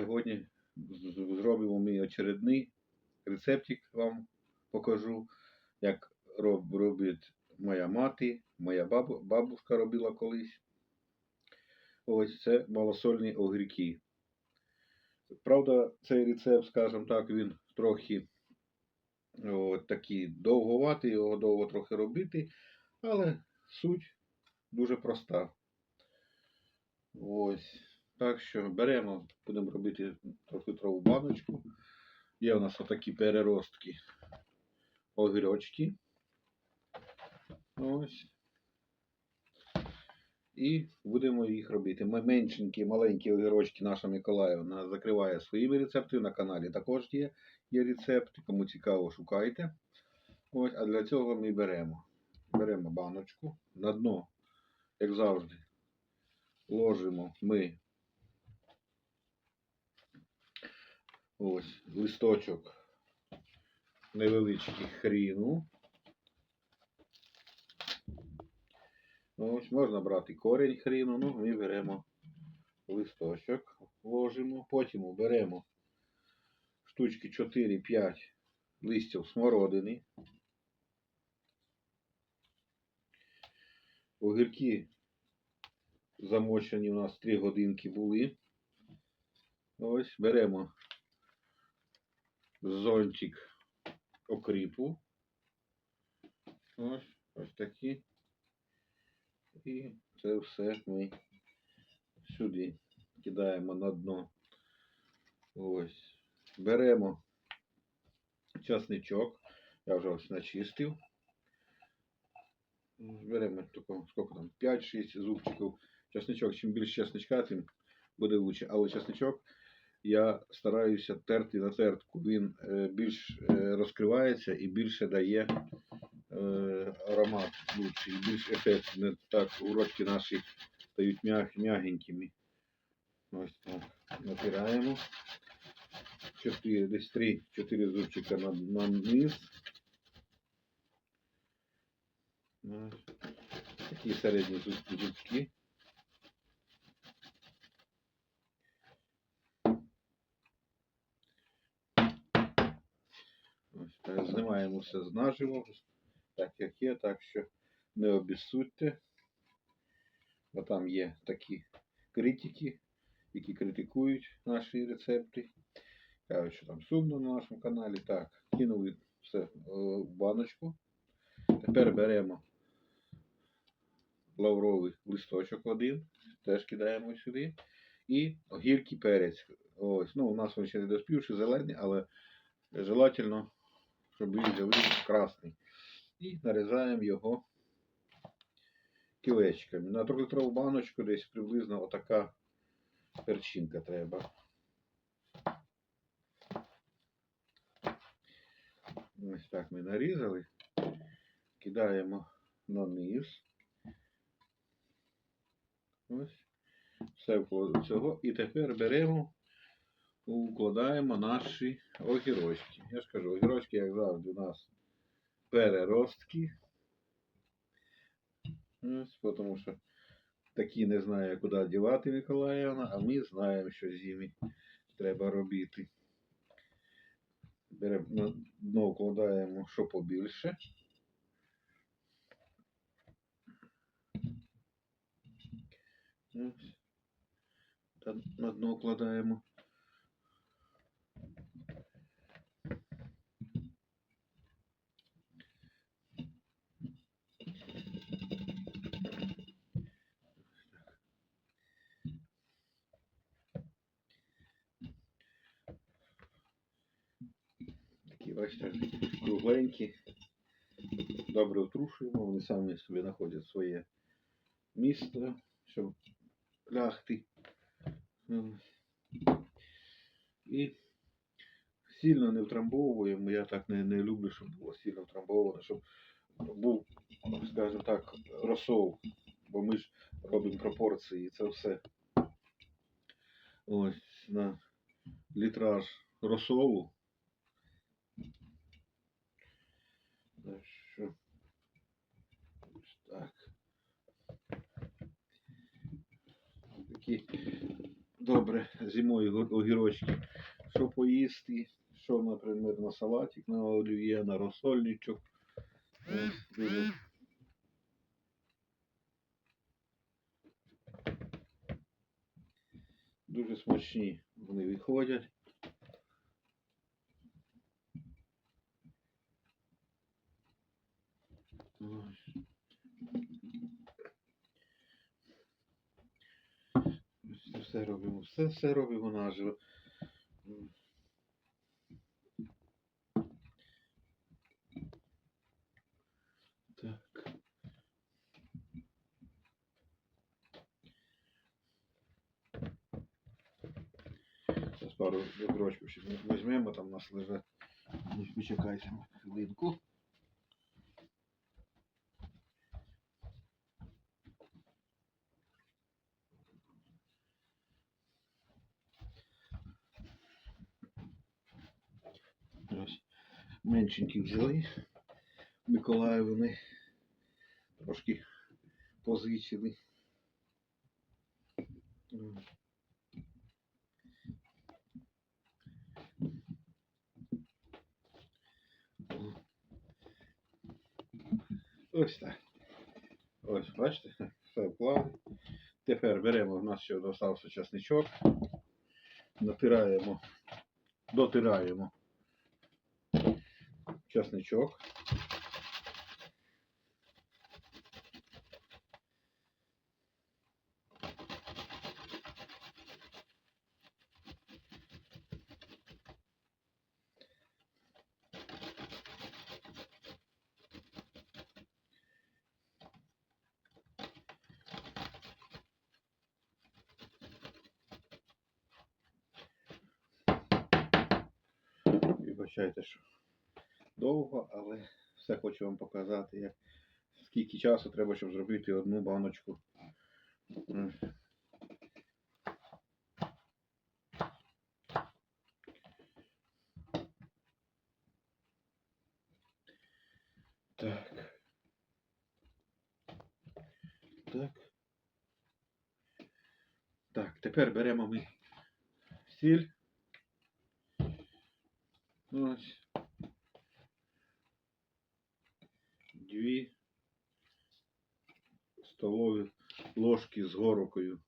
Сьогодні зробимо мій очередний рецептик вам покажу, як роб, робить моя мати, моя бабу, бабушка робила колись. Ось це малосольні огірки. Правда, цей рецепт, скажімо так, він трохи от, такий довговатий, його довго трохи робити, але суть дуже проста. Ось. Так що беремо, будемо робити трьохлітрову баночку. Є у нас отакі переростки огірочки. Ось. І будемо їх робити. Ми меншенькі, маленькі огірочки наша Миколаївна закриває своїми рецептами. На каналі також є, є рецепти. Кому цікаво, шукайте. Ось, а для цього ми беремо. Беремо баночку. На дно, як завжди, ложимо ми ось листочок невеличкий хріну. Ось можна брати корінь хріну, ну ми беремо листочок, ложимо, потім беремо штучки 4-5 листів смородини. Огірки замочені у нас 3 годинки були. Ось беремо зонтик окріпу. Ось, ось такі. І це все ми сюди кидаємо на дно. Ось. Беремо часничок. Я вже ось начистив. Беремо тако, скільки там, 5-6 зубчиків. Часничок, чим більше часничка, тим буде лучше. Але часничок я стараюся терти на тертку. Він е, більш е, розкривається і більше дає е, аромат лучший, більш ефект. Не так урочки наші стають м'ягенькими. Ось так. Натираємо. Чотири, десь три, чотири зубчика на, на низ. Такі середні зуб- зубки. Ось так, знімаємо все з так як є, так що не обіссудьте. Бо там є такі критики, які критикують наші рецепти. Кажуть, що там сумно на нашому каналі. Так, кинули все е, в баночку. Тепер беремо лавровий листочок один, теж кидаємо сюди. І гіркий перець. Ось, ну, у нас він ще не доспівши, зелений, але желательно, щоб він взяли красний. І нарізаємо його кілечками. На трьохлітрову баночку десь приблизно отака перчинка треба. Ось так ми нарізали. Кидаємо на низ. Ось. Все вкладу цього. І тепер беремо, укладаємо наші огірочки. Я ж кажу, огірочки, як завжди, у нас переростки. Ось, тому що такі не знає, куди дівати Миколаївна, а ми знаємо, що з ними треба робити. Беремо на дно вкладаємо що побільше. Ось. Та на дно вкладаємо. Такі, бачите, кругленькі. Добре отрушуємо, вони самі собі знаходять своє місце, щоб лягти. Ну, І сильно не втрамбовуємо. Я так не, не люблю, щоб було сильно втрамбовано, щоб був, скажімо так, розсол. Бо ми ж робимо пропорції, і це все. Ось на літраж розсолу. Так що так. Такі добре зимою огірочки. Що поїсти, що, наприклад, на салатик, на олів'є, на розсольничок. Дуже смачні вони виходять. Ось. Все робимо, все, все робимо наживо. Так. Зараз пару дрочків ще візьмемо, там нас лежать. Ну, Почекайте хвилинку. Ось меншенькі взяли. Миколаївни трошки позичили. Ось так. Ось, бачите, все вклали. Тепер беремо, в нас ще достався часничок. Натираємо, дотираємо часничок. Вибачайте, що довго, але все хочу вам показати, як, скільки часу треба, щоб зробити одну баночку. Так. Так. Так, тепер беремо ми сіль. Ось. Дві столові ложки з горокою.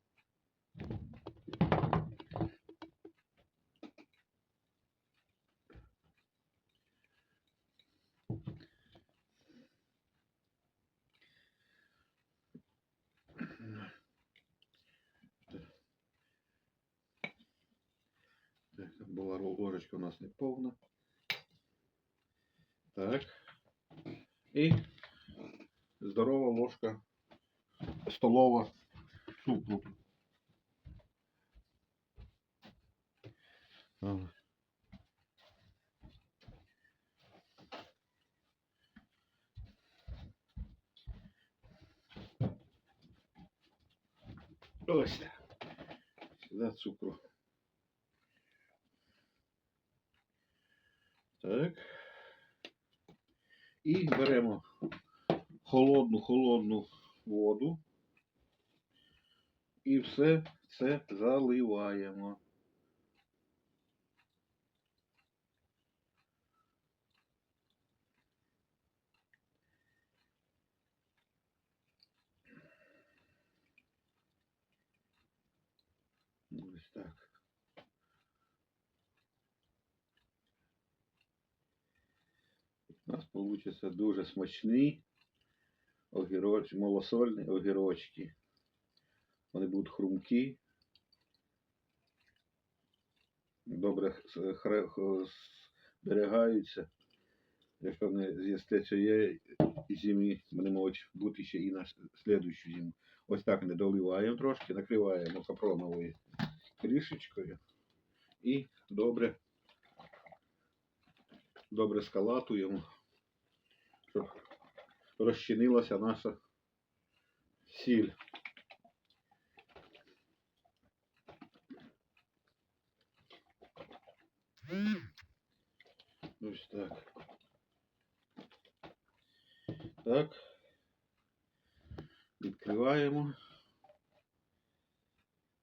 Була ложечка у нас не повна. Так. І здорова ложка столова. Ага. Ось. Сюди цукру. Так. І беремо холодну холодну воду. І все це заливаємо. У нас получится дуже смачні огіроч, малосольні огірочки. Вони будуть хрумкі. Добре зберігаються. Якщо не з'їсте цієї зимі, вони можуть бути ще і на слідущу зиму. Ось так не доливаємо трошки, накриваємо капроновою кришечкою і добре, добре скалатуємо, щоб розчинилася наша сіль. Ось так. Так. Відкриваємо,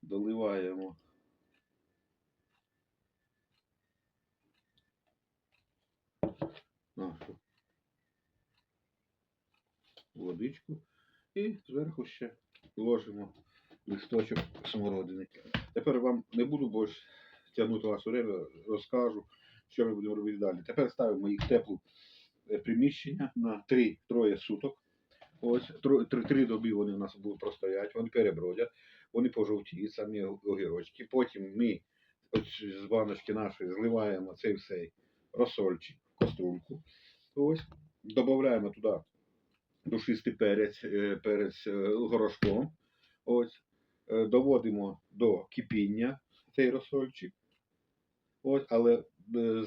доливаємо. Нашу водичку і зверху ще ложимо листочок смородини. Тепер вам не буду більше тягнути ваше время, розкажу, що ми будемо робити далі. Тепер ставимо їх в теплу е, приміщення на 3-троє суток. Ось три, доби вони у нас будуть простоять, вони перебродять, вони пожовтіють, самі огірочки. Потім ми з баночки нашої зливаємо цей всей розсольчик, каструльку. Ось, додаємо туди душистий перець, е, перець е, горошком. Ось, е, доводимо до кипіння цей розсольчик. Ось, але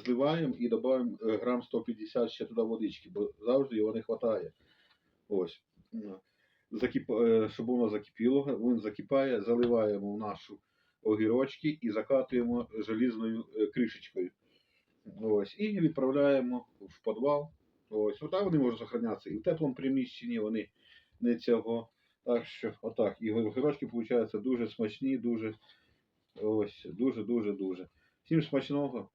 зливаємо і додаємо грам 150 ще туди водички, бо завжди його не вистачає. Ось. Закип... Щоб воно закипіло, він закипає, заливаємо в нашу огірочки і закатуємо желізною кришечкою. Ось. І відправляємо в підвал. Ось. Отак вони можуть зберігатися і в теплому приміщенні, вони не цього. Так що, отак. І огірочки, виходить, дуже смачні, дуже, ось, дуже, дуже, дуже. Всім смачного.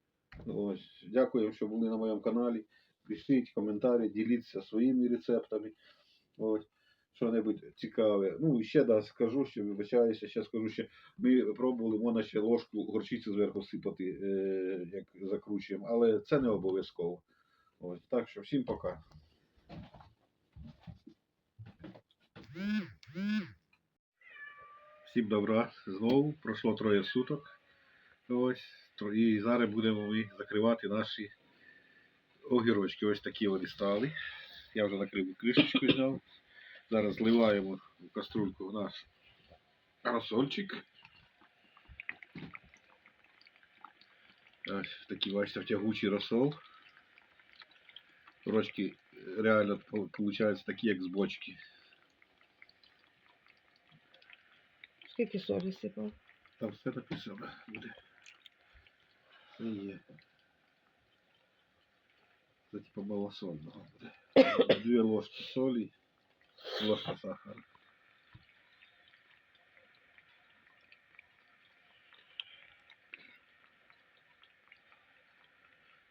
Ось. Дякую, що були на моєму каналі. Пишіть коментарі, діліться своїми рецептами. Ось. Що-небудь цікаве. Ну, і ще да, скажу, що вибачаюся, ще скажу, що ми пробували, можна ще ложку горчиці зверху сипати, е, як закручуємо, але це не обов'язково. Ось. Так що всім пока. Всім добра. Знову пройшло троє суток. Ось. І зараз будемо ми закривати наші огірочки. Ось такі вони стали. Я вже накрив кришечку зняв. Зараз зливаємо в каструльку наш розсольчик. Ось такий, бачите, тягучий розсол. Рочки реально виходять такі, як з бочки. Скільки солі сипав? Там все написано буде. Це є. Це типа малосольного буде. Дві ложки солі, ложка сахара.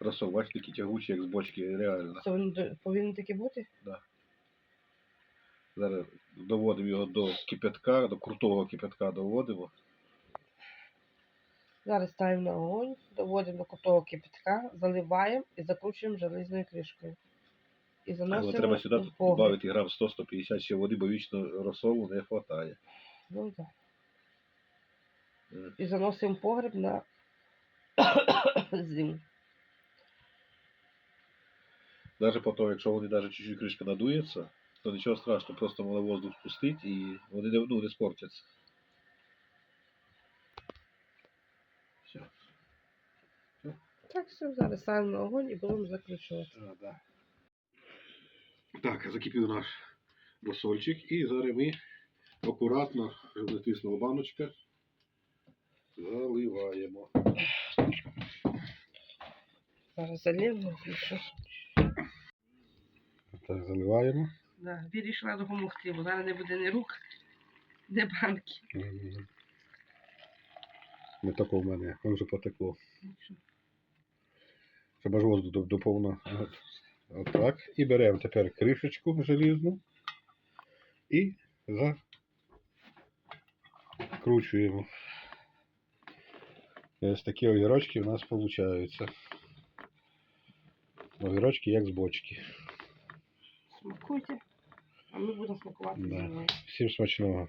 Розсол, бачите, такий тягучий, як з бочки, реально. Це він до- повинен таки бути? Зараз доводимо його до кипятка, до крутого кипятка доводимо. Зараз ставимо на огонь, доводимо до крутого кипятка, заливаємо і закручуємо железною кришкою. І Але заносимо треба сюди додати грам 100-150 ще води, бо вічно розсолу не вистачає. Ну, так. Е. І заносимо в погріб на зиму. Даже потім, якщо вони навіть чуть-чуть кришка надується, то нічого страшного, просто можна воздух спустити і вони не, ну, не спортяться. Все. Так, все, зараз ставимо на огонь і будемо закручувати. А, да. Так, закипів наш розсольчик і зараз ми акуратно, щоб не тиснула баночка, заливаємо. Зараз залємо. Так, заливаємо. Да, вирішила допомогти, бо зараз не буде ні рук, ні банки. Не тако в мене, воно вже потекло. Щоб аж воздух до, до. От, отак. І беремо тепер кришечку желізну і закручуємо. Ось такі огірочки у нас получаються. Огірочки як з бочки. Смакуйте, а ми будемо смакувати Да. Всім смачного.